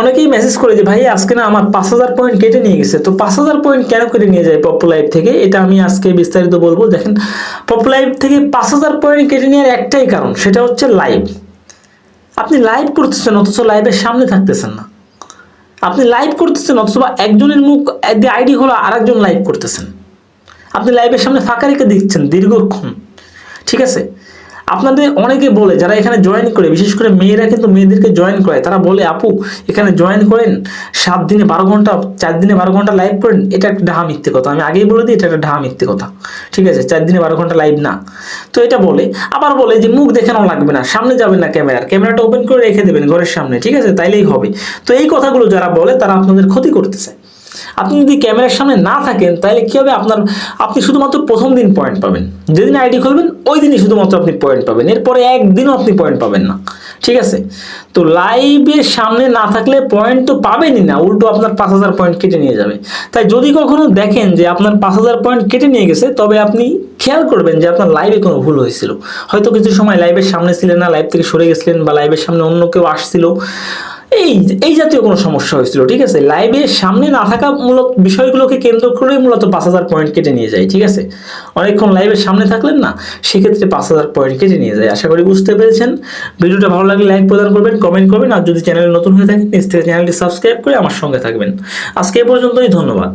অনেকেই মেসেজ করে যে, ভাই, আজকে না আমার পাঁচ হাজার পয়েন্ট কেটে নিয়ে গেছে। তো পাঁচ হাজার পয়েন্ট কেন কেটে নিয়ে যায় পপ লাইভ থেকে? এটা আমি আজকে বিস্তারিত বলব। দেখেন পপ লাইভ থেকে পাঁচ হাজার পয়েন্ট কেটে নেওয়ার একটাই কারণ, সেটা হচ্ছে লাইভ আপনি লাইভ করতেছেন, অথচ লাইভের সামনে থাকতেছেন না। আপনি লাইভ করতেছেন, অথবা একজনের মুখ আইডি হলো আরেকজন লাইভ করতেছেন। আপনি লাইভের সামনে ফাঁকা রেখে দিচ্ছেন দীর্ঘক্ষণ। ঠিক আছে? আপনাদের অনেকে বলে, যারা এখানে জয়েন করে, বিশেষ করে মেয়েরা কিন্তু মেয়েদেরকে জয়েন করে তারা বলে, আপু, এখানে জয়েন করেন, সাত দিনে বারো ঘণ্টা, চার দিনে বারো ঘণ্টা লাইভ করেন, এটা একটা ঢাহা মিথ্যে কথা। আমি আগেই বলে দিই, এটা একটা ঢাহা মিথ্যে কথা। ঠিক আছে? চার দিনে বারো ঘণ্টা লাইভ না। তো এটা বলে, আবার বলে যে, মুখ দেখানো লাগবে না, সামনে যাবেন না ক্যামেরার, ক্যামেরাটা ওপেন করে রেখে দেবেন ঘরের সামনে। ঠিক আছে? তাইলেই হবে। তো এই কথাগুলো যারা বলে, তারা আপনাদের ক্ষতি করতেছে আপনি যদি ক্যামেরার সামনে না থাকেন, তাহলে কি হবে? আপনার, আপনি শুধুমাত্র প্রথম দিন পয়েন্ট পাবেন। যেদিন আইডি খুলবেন, ওই দিনই শুধুমাত্র আপনি পয়েন্ট পাবেন। এরপরে একদিনও আপনি পয়েন্ট পাবেন না। ঠিক আছে? তো লাইভের সামনে না থাকলে পয়েন্ট তো পাবেনই না। উল্টো আপনার পাঁচ হাজার পয়েন্ট কেটে নিয়ে যাবে। তাই যদি কখনো দেখেন যে আপনার পাঁচ হাজার পয়েন্ট কেটে নিয়ে গেছে, তবে আপনি খেয়াল করবেন যে আপনার লাইভে কোনো ভুল হয়েছিল। হয়তো কিছু সময় লাইভের সামনে ছিলেন না লাইভ থেকে সরে গেছিলেন বা লাইভের সামনে অন্য কেউ আসছিল। এই এই জাতীয় কোনো সমস্যা হয়েছিল, ঠিক আছে? লাইভে সামনে না থাকা মূলক বিষয়গুলোকে কেন্দ্র করে মূলত পাঁচ হাজার পয়েন্ট কেটে নিয়ে যায়, ঠিক আছে? অনেকক্ষণ লাইভের সামনে থাকলেন না, সেক্ষেত্রে পাঁচ হাজার পয়েন্ট কেটে নিয়ে যায়, আশা করি বুঝতে পেরেছেন। ভিডিওটা ভালো লাগলে লাইক প্রদান করবেন কমেন্ট করবেন, আর যদি চ্যানেলে নতুন হয়ে থাকেন নিজ থেকে চ্যানেলটি সাবস্ক্রাইব করে আমার সঙ্গে থাকবেন। আজকে এ পর্যন্তই, ধন্যবাদ।